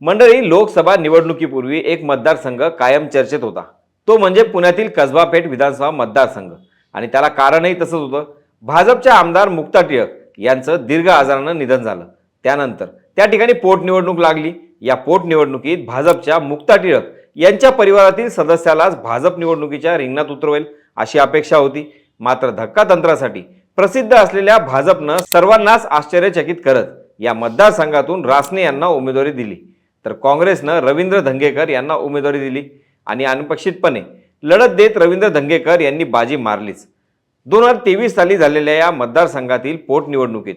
मंडळी लोकसभा निवडणुकीपूर्वी एक मतदारसंघ कायम चर्चेत होता. तो म्हणजे पुण्यातील कसबा पेठ विधानसभा मतदारसंघ. आणि त्याला कारणही तसंच होतं. भाजपच्या आमदार मुक्ता टिळक यांचं दीर्घ आजारानं निधन झालं. त्यानंतर त्या ठिकाणी पोटनिवडणूक लागली. या पोटनिवडणुकीत भाजपच्या मुक्ता टिळक यांच्या परिवारातील सदस्यालाच भाजप निवडणुकीच्या रिंगणात उतरवेल अशी अपेक्षा होती. मात्र धक्का तंत्रासाठी प्रसिद्ध असलेल्या भाजपनं सर्वांनाच आश्चर्यचकित करत या मतदारसंघातून रासने यांना उमेदवारी दिली. तर काँग्रेसनं रवींद्र धंगेकर यांना उमेदवारी दिली आणि अनपेक्षितपणे लढत देत रवींद्र धंगेकर यांनी बाजी मारलीच. दोन हजार तेवीस साली झालेल्या या मतदारसंघातील पोटनिवडणुकीत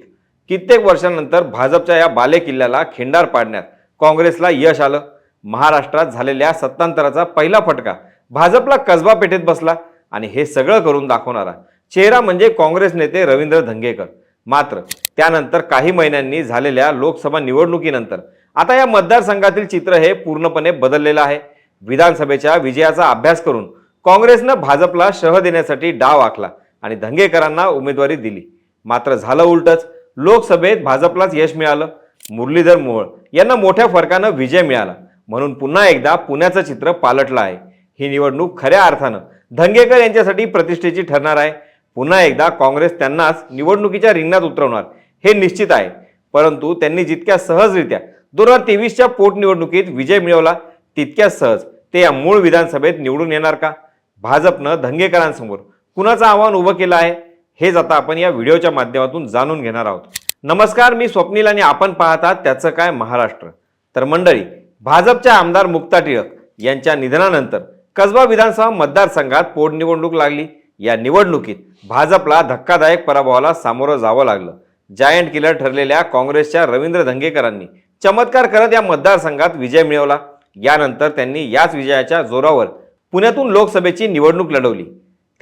कित्येक वर्षांनंतर भाजपच्या या बालेकिल्ल्याला खिंडार पाडण्यात काँग्रेसला यश आलं. महाराष्ट्रात झालेल्या सत्तांतराचा पहिला फटका भाजपला कसबा पेठेत बसला आणि हे सगळं करून दाखवणारा चेहरा म्हणजे काँग्रेस नेते रवींद्र धंगेकर. मात्र त्यानंतर काही महिन्यांनी झालेल्या लोकसभा निवडणुकीनंतर आता या मतदारसंघातील चित्र हे पूर्णपणे बदललेलं आहे. विधानसभेच्या विजयाचा अभ्यास करून काँग्रेसनं भाजपला शह देण्यासाठी डाव आखला आणि धंगेकरांना उमेदवारी दिली. मात्र झालं उलटच लोकसभेत भाजपलाच यश मिळालं. मुरलीधर मोहोळ यांना मोठ्या फरकानं विजय मिळाला. म्हणून पुन्हा एकदा पुण्याचं चित्र पालटलं आहे. ही निवडणूक खऱ्या अर्थानं धंगेकर यांच्यासाठी प्रतिष्ठेची ठरणार आहे. पुन्हा एकदा काँग्रेस त्यांनाच निवडणुकीच्या रिंगणात उतरवणार हे निश्चित आहे. परंतु त्यांनी जितक्या सहजरित्या दोन हजार तेवीसच्या पोटनिवडणुकीत विजय मिळवला तितक्या सहज ते या मूळ विधानसभेत निवडून येणार का? भाजपनं धंगेकरांसमोर कुणाचं आव्हान उभं केलं आहे? हेच आता आपण या व्हिडिओच्या माध्यमातून जाणून घेणार आहोत. नमस्कार मी स्वप्नील आणि आपण पाहतात त्याचं काय महाराष्ट्र. तर मंडळी भाजपच्या आमदार मुक्ता टिळक यांच्या निधनानंतर कसबा विधानसभा मतदारसंघात पोटनिवडणूक लागली. या निवडणुकीत भाजपला धक्कादायक पराभवाला सामोरं जावं लागलं. जायंट किलर ठरलेल्या काँग्रेसच्या रवींद्र धंगेकरांनी चमत्कार करत या मतदारसंघात विजय मिळवला. यानंतर त्यांनी याच विजयाच्या जोरावर पुण्यातून लोकसभेची निवडणूक लढवली.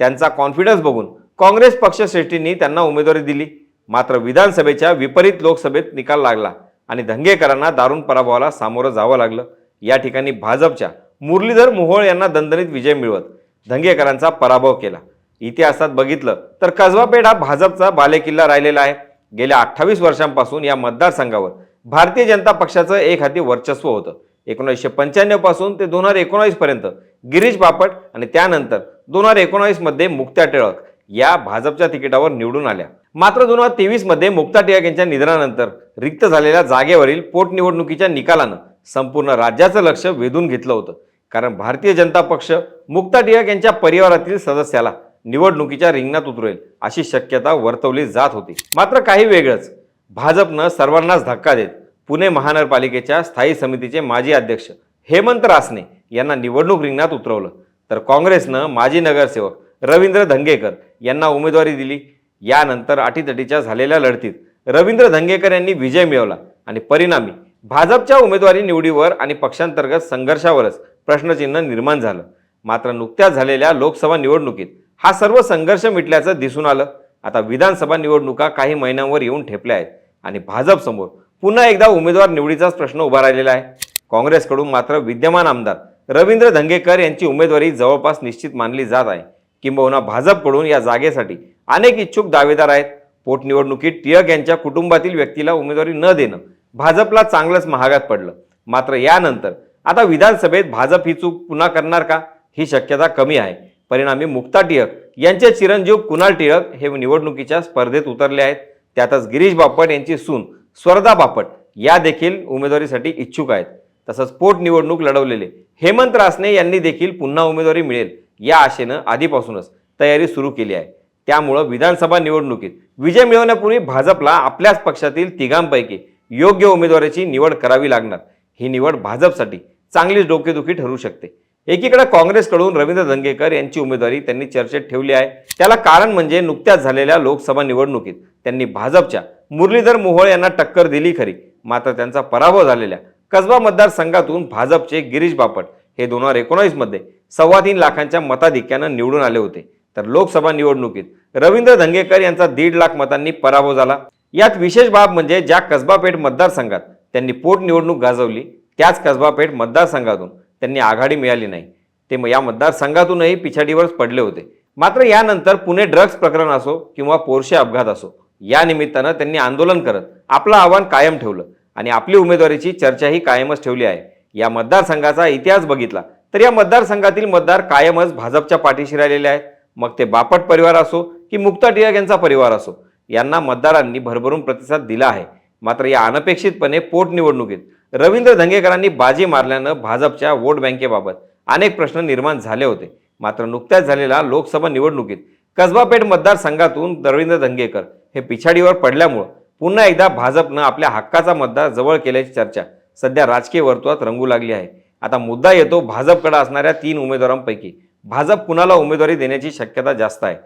त्यांचा कॉन्फिडन्स बघून काँग्रेस पक्षश्रेष्ठींनी त्यांना उमेदवारी दिली. मात्र विधानसभेच्या विपरीत लोकसभेत निकाल लागला आणि धंगेकरांना दारुण पराभवाला सामोरं जावं लागलं. या ठिकाणी भाजपच्या मुरलीधर मोहोळ यांना दणदणीत विजय मिळवत धंगेकरांचा पराभव केला. इतिहासात बघितलं तर कसबापेठ हा भाजपचा बालेकिल्ला राहिलेला आहे. गेल्या अठ्ठावीस वर्षांपासून या मतदारसंघावर भारतीय जनता पक्षाचं एक हाती वर्चस्व होतं. एकोणीसशे पंच्याण्णवपासून ते दोन हजार एकोणावीस पर्यंत गिरीश बापट आणि त्यानंतर दोन हजार एकोणावीसमध्ये मुक्त्या मुक्ता टिळक या भाजपच्या तिकिटावर निवडून आल्या. मात्र दोन हजार तेवीसमध्ये मुक्ता टिळक यांच्या निधनानंतर रिक्त झालेल्या जागेवरील पोटनिवडणुकीच्या निकालानं संपूर्ण राज्याचं लक्ष वेधून घेतलं होतं. कारण भारतीय जनता पक्ष मुक्ता टिळक यांच्या परिवारातील सदस्याला निवडणुकीच्या रिंगणात उतरेल अशी शक्यता वर्तवली जात होती. मात्र काही वेगळंच भाजपनं सर्वांनाच धक्का देत पुणे महानगरपालिकेच्या स्थायी समितीचे माजी अध्यक्ष हेमंत रासने यांना निवडणूक रिंगणात उतरवलं. तर काँग्रेसनं माजी नगरसेवक रवींद्र धंगेकर यांना उमेदवारी दिली. यानंतर अटीतटीच्या झालेल्या लढतीत रवींद्र धंगेकर यांनी विजय मिळवला आणि परिणामी भाजपच्या उमेदवारी निवडीवर आणि पक्षांतर्गत संघर्षावरच प्रश्नचिन्ह निर्माण झालं. मात्र नुकत्याच झालेल्या लोकसभा निवडणुकीत हा सर्व संघर्ष मिटल्याचं दिसून आलं. आता विधानसभा निवडणुका काही महिन्यांवर येऊन ठेपल्या आहेत. आणि भाजपसमोर पुन्हा एकदा उमेदवार निवडीचाच प्रश्न उभा राहिलेला आहे. काँग्रेसकडून मात्र विद्यमान आमदार रवींद्र धंगेकर यांची उमेदवारी जवळपास निश्चित मानली जात आहे. किंबहुना भाजपकडून या जागेसाठी अनेक इच्छुक दावेदार आहेत. पोटनिवडणुकीत टिळक यांच्या कुटुंबातील व्यक्तीला उमेदवारी न देणं भाजपला चांगलंच महागात पडलं. मात्र यानंतर आता विधानसभेत भाजप ही चूक पुन्हा करणार का? ही शक्यता कमी आहे. परिणामी मुक्ता टिळक यांचे चिरंजीव कुणाल टिळक हे निवडणुकीच्या स्पर्धेत उतरले आहेत. त्यातच गिरीश बापट यांची सून स्वर्धा बापट या देखील उमेदवारीसाठी इच्छुक आहेत. तसंच पोटनिवडणूक लढवलेले हेमंत रासने यांनी देखील पुन्हा उमेदवारी मिळेल या आशेनं आधीपासूनच तयारी सुरू केली आहे. त्यामुळं विधानसभा निवडणुकीत विजय मिळवण्यापूर्वी भाजपला आपल्याच पक्षातील तिघांपैकी योग्य उमेदवाराची निवड करावी लागणार. ही निवड भाजपसाठी चांगलीच डोकेदुखी ठरू शकते. एकीकडे काँग्रेसकडून रवींद्र धंगेकर यांची उमेदवारी त्यांनी चर्चेत ठेवली आहे. त्याला कारण म्हणजे नुकत्याच झालेल्या लोकसभा निवडणुकीत त्यांनी भाजपच्या मुरलीधर मोहोळ यांना टक्कर दिली खरी. मात्र त्यांचा पराभव झालेल्या कसबा मतदारसंघातून भाजपचे गिरीश बापट हे दोन हजार एकोणावीसमध्ये सव्वा तीन लाखांच्या मताधिक्यानं निवडून आले होते. तर लोकसभा निवडणुकीत रवींद्र धंगेकर यांचा दीड लाख मतांनी पराभव झाला. यात विशेष बाब म्हणजे ज्या कसबा पेठ मतदारसंघात त्यांनी पोटनिवडणूक गाजवली त्याच कसबा पेठ मतदारसंघातून त्यांनी आघाडी मिळाली नाही. ते म- या मतदारसंघातूनही पिछाडीवरच पडले होते. मात्र यानंतर पुणे ड्रग्ज प्रकरण असो किंवा पोरशे अपघात असो या निमित्तानं त्यांनी आंदोलन करत आपलं आव्हान कायम ठेवलं आणि आपली उमेदवारीची चर्चाही कायमच ठेवली आहे. या मतदारसंघाचा इतिहास बघितला तर या मतदारसंघातील मतदार कायमच भाजपच्या पाठीशी राहिलेले आहेत. मग ते बापट परिवार असो की मुक्ता टिळक यांचा परिवार असो यांना मतदारांनी भरभरून प्रतिसाद दिला आहे. मात्र या अनपेक्षितपणे पोटनिवडणुकीत रवींद्र धंगेकरांनी बाजी मारल्यानं भाजपच्या वोट बँकेबाबत अनेक प्रश्न निर्माण झाले होते. मात्र नुकत्याच झालेल्या लोकसभा निवडणुकीत कसबापेठ मतदारसंघातून रवींद्र धंगेकर हे पिछाडीवर पडल्यामुळं पुन्हा एकदा भाजपनं आपल्या हक्काचा मतदार जवळ केल्याची चर्चा सध्या राजकीय वर्तुळात रंगू लागली आहे. आता मुद्दा येतो भाजपकडे असणाऱ्या तीन उमेदवारांपैकी. भाजप कुणाला उमेदवारी देण्याची शक्यता जास्त आहे?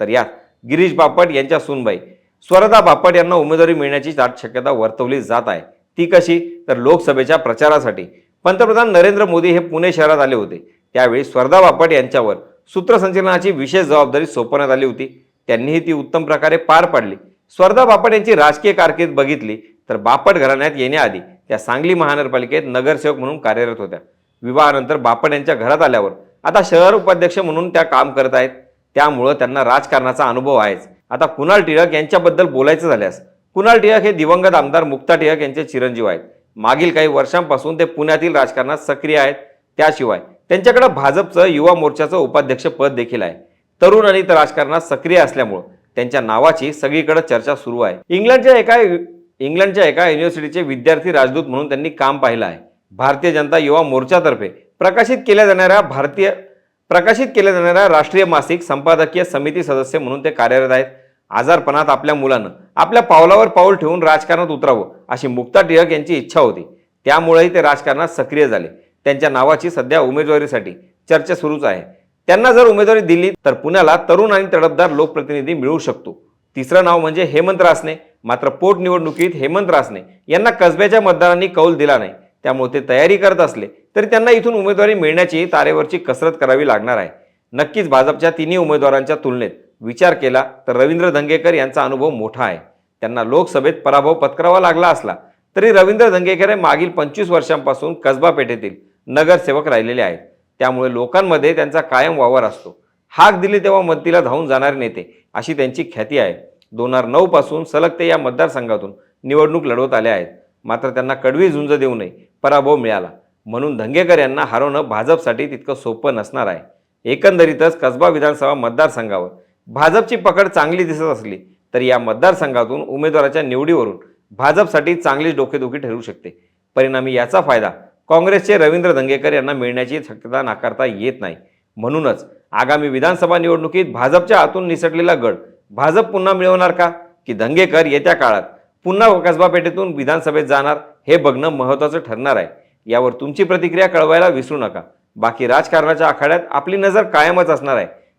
तर यात गिरीश बापट यांच्या सूनबाई. स्वरदा बापट यांना उमेदवारी मिळण्याची दाट शक्यता वर्तवली जात आहे. ती कशी? तर लोकसभेच्या प्रचारासाठी. पंतप्रधान नरेंद्र मोदी हे पुणे शहरात आले होते. त्यावेळी स्वर्धा बापट यांच्यावर सूत्रसंचलनाची विशेष जबाबदारी सोपवण्यात आली होती. त्यांनीही ती उत्तम प्रकारे पार पाडली. स्वर्धा बापट यांची राजकीय कारकीर्द बघितली तर बापट घराण्यात येण्याआधी त्या सांगली महानगरपालिकेत नगरसेवक म्हणून कार्यरत होत्या. विवाहानंतर बापट यांच्या घरात आल्यावर आता शहर उपाध्यक्ष म्हणून त्या काम करत आहेत. त्यामुळं त्यांना राजकारणाचा अनुभव आहेच. आता कुणाल टिळक यांच्याबद्दल बोलायचं झाल्यास कुणाल टिळक हे दिवंगत आमदार मुक्ता टिळक यांचे चिरंजीव आहेत. मागील काही वर्षांपासून ते पुण्यातील राजकारणात सक्रिय आहेत. त्याशिवाय त्यांच्याकडे भाजपचं युवा मोर्चाचं उपाध्यक्ष पद देखील आहे. तरुण आणि राजकारणात सक्रिय असल्यामुळं त्यांच्या नावाची सगळीकडे चर्चा सुरू आहे. इंग्लंडच्या एका इंग्लंडच्या एका युनिव्हर्सिटीचे विद्यार्थी राजदूत म्हणून त्यांनी काम पाहिलं आहे. भारतीय जनता युवा मोर्चातर्फे प्रकाशित केल्या जाणाऱ्या भारतीय प्रकाशित केल्या जाणाऱ्या राष्ट्रीय मासिक संपादकीय समिती सदस्य म्हणून ते कार्यरत आहेत. आजारपणात आपल्या मुलानं आपल्या पावलावर पाऊल ठेवून राजकारणात उतरावं अशी मुक्ता टिळक यांची इच्छा होती. त्यामुळेही ते राजकारणात सक्रिय झाले. त्यांच्या नावाची सध्या उमेदवारीसाठी चर्चा सुरूच आहे. त्यांना जर उमेदवारी दिली तर पुण्याला तरुण आणि तडफदार लोकप्रतिनिधी मिळू शकतो. तिसरं नाव म्हणजे हेमंत रासने. मात्र पोटनिवडणुकीत हेमंत रासने यांना कसब्याच्या मतदारांनी कौल दिला नाही. त्यामुळे ते तयारी करत असले तरी त्यांना इथून उमेदवारी मिळण्याची तारेवरची कसरत करावी लागणार आहे. नक्कीच भाजपच्या तिन्ही उमेदवारांच्या तुलनेत विचार केला तर रवींद्र धंगेकर यांचा अनुभव मोठा आहे. त्यांना लोकसभेत पराभव पत्करावा लागला असला तरी रवींद्र धंगेकर हे मागील पंचवीस वर्षांपासून कसबा पेठेतील नगरसेवक राहिलेले आहेत. त्यामुळे लोकांमध्ये त्यांचा कायम वावर असतो. हाक दिली तेव्हा मदतीला धावून जाणारे नेते अशी त्यांची ख्याती आहे. दोन हजार नऊ पासून सलग ते या मतदारसंघातून निवडणूक लढवत आले आहेत. मात्र त्यांना कडवी झुंज देऊ नये पराभव मिळाला. म्हणून धंगेकर यांना हरवणं भाजपसाठी तितकं सोपं नसणार आहे. एकंदरीतच कसबा विधानसभा मतदारसंघावर भाजपची पकड चांगली दिसत असली तरी या मतदारसंघातून उमेदवाराच्या निवडीवरून भाजपसाठी चांगलीच डोकेदुखी ठरू शकते. परिणामी याचा फायदा काँग्रेसचे रवींद्र धंगेकर यांना मिळण्याची शक्यता नाकारता येत नाही. म्हणूनच आगामी विधानसभा निवडणुकीत भाजपच्या हातून निसटलेला गड भाजप पुन्हा मिळवणार का? की धंगेकर येत्या काळात पुन्हा कसबा पेठेतून विधानसभेत जाणार हे बघणं महत्त्वाचं ठरणार आहे. यावर तुमची प्रतिक्रिया कळवायला विसरू नका. बाकी राजकारणाच्या आखाड्यात आपली नजर कायमच असणार आहे.